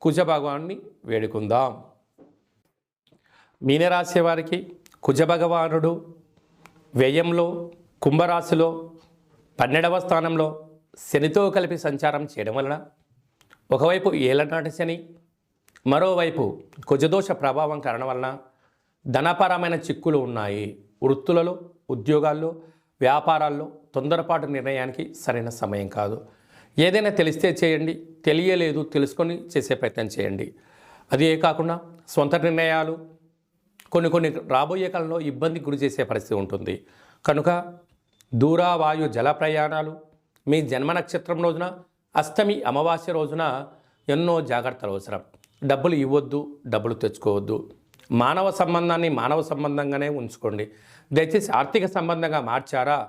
కుజ భగవాన్ని వేడుకుందాం. మీనరాశి వారికి కుజ భగవానుడు వ్యయంలో కుంభరాశిలో పన్నెండవ స్థానంలో శనితో కలిపి సంచారం చేయడం వలన ఒకవైపు ఏలనాటి శని మరోవైపు కుజదోష ప్రభావం కారణం వలన ధనపరమైన చిక్కులు ఉన్నాయి. వృత్తులలో ఉద్యోగాల్లో వ్యాపారాల్లో తొందరపాటు నిర్ణయానికి సరైన సమయం కాదు. ఏదైనా తెలిస్తే చేయండి తెలియలేదు తెలుసుకొని చేసే ప్రయత్నం చేయండి. అదే కాకుండా సొంత నిర్ణయాలు కొన్ని కొన్ని రాబోయే కాలంలో ఇబ్బందికి గురి చేసే పరిస్థితి ఉంటుంది. కనుక దూరావాయు జల ప్రయాణాలు మీ జన్మ నక్షత్రం రోజున అష్టమి అమావాస్య రోజున ఎన్నో జాగ్రత్తలు అవసరం. డబ్బులు ఇవ్వద్దు డబ్బులు తెచ్చుకోవద్దు. మానవ సంబంధాన్ని మానవ సంబంధంగానే ఉంచుకోండి. దయచేసి ఆర్థిక సంబంధంగా మార్చారా?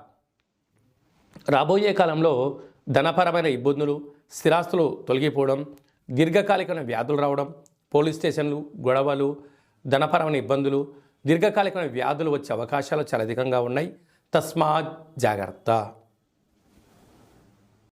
రాబోయే కాలంలో ధనపరమైన ఇబ్బందులు స్థిరాస్తులు తొలగిపోవడం దీర్ఘకాలికమైన వ్యాధులు రావడం పోలీస్ స్టేషన్లు గొడవలు ధనపరమైన ఇబ్బందులు దీర్ఘకాలికమైన వ్యాధులు వచ్చే అవకాశాలు చాలా అధికంగా ఉన్నాయి. తస్మాత్ జాగ్రత్త.